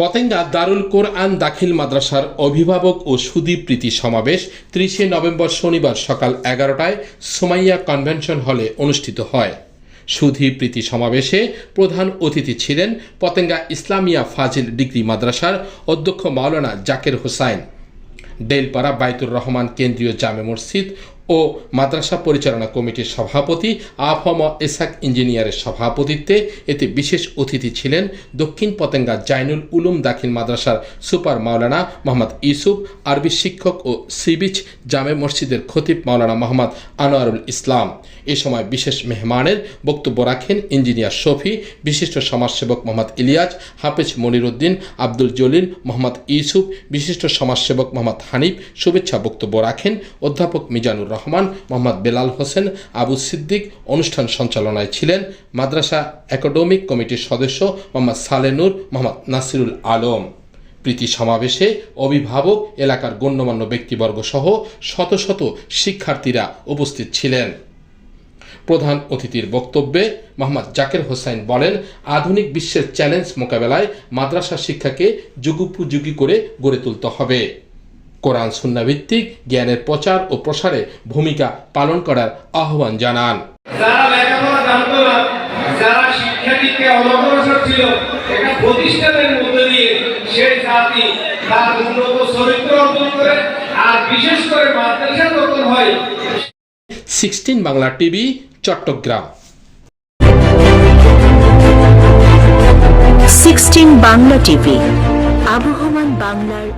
পতেঙ্গা দারুল কোরআন দাখিল মাদ্রাসার অভিভাবক ও সুদী প্রীতি সমাবেশ ত্রিশে নভেম্বর শনিবার সকাল এগারোটায় সোমাইয়া কনভেনশন হলে অনুষ্ঠিত হয়। সুধী প্রীতি সমাবেশে প্রধান অতিথি ছিলেন পতেঙ্গা ইসলামিয়া ফাজিল ডিগ্রি মাদ্রাসার অধ্যক্ষ মাওলানা জাকের হোসাইন। ডেলপাড়া বাইতুর রহমান কেন্দ্রীয় জামে মসজিদ ও মাদ্রাসা পরিচালনা কমিটির সভাপতি আফম এসাক ইঞ্জিনিয়ারের সভাপতিত্বে এতে বিশেষ অতিথি ছিলেন দক্ষিণ পতেঙ্গা জাইনুল উলুম দাখিল মাদ্রাসার সুপার মাওলানা মোহাম্মদ ইউসুফ, আরবি শিক্ষক ও সিবিচ জামে মসজিদের খতিব মাওলানা মোহাম্মদ আনোয়ারুল ইসলাম। এ সময় বিশেষ মেহমানের বক্তব্য রাখেন ইঞ্জিনিয়ার শফি, বিশিষ্ট সমাজসেবক মোহাম্মদ ইলিয়াজ হাফেজ মনিরুদ্দিন, আব্দুল জলিল, মোহাম্মদ ইউসুফ, বিশিষ্ট সমাজসেবক মোহাম্মদ হানিফ, শুভেচ্ছা বক্তব্য রাখেন অধ্যাপক মিজানুর রহমান, মোহাম্মদ বেলাল হোসেন, আবু সিদ্দিক অনুষ্ঠান সঞ্চালনায় ছিলেন মাদ্রাসা একাডেমিক কমিটির সদস্য মোহাম্মদ সালেনুর মোহাম্মদ নাসিরুল আলম। প্রীতি সমাবেশে অভিভাবক এলাকার গণ্যমান্য ব্যক্তিবর্গ সহ শত শত শিক্ষার্থীরা উপস্থিত ছিলেন। প্রধান অতিথির বক্তব্যে মোহাম্মদ জাকের হোসাইন বলেন, আধুনিক বিশ্বের চ্যালেঞ্জ মোকাবেলায় মাদ্রাসা শিক্ষাকে যুগোপযোগী করে গড়ে তুলতে হবে। কোরআন সুন্নাভিত্তিক জ্ঞানের প্রচার ও প্রসারে ভূমিকা পালন করার আহ্বান জানান। যারা লেখাপড়া জানতো না যারা শিক্ষা অনগ্রসর ছিল একটা প্রতিষ্ঠানের মধ্যে দিয়ে সেই জাতি তার উন্নত চরিত্র অর্জন করে আর বিশেষ করে মাদ্রাসা যখন হয়। Sixteen Bangla TV Chattogram. Sixteen Bangla TV আবহমান বাংলার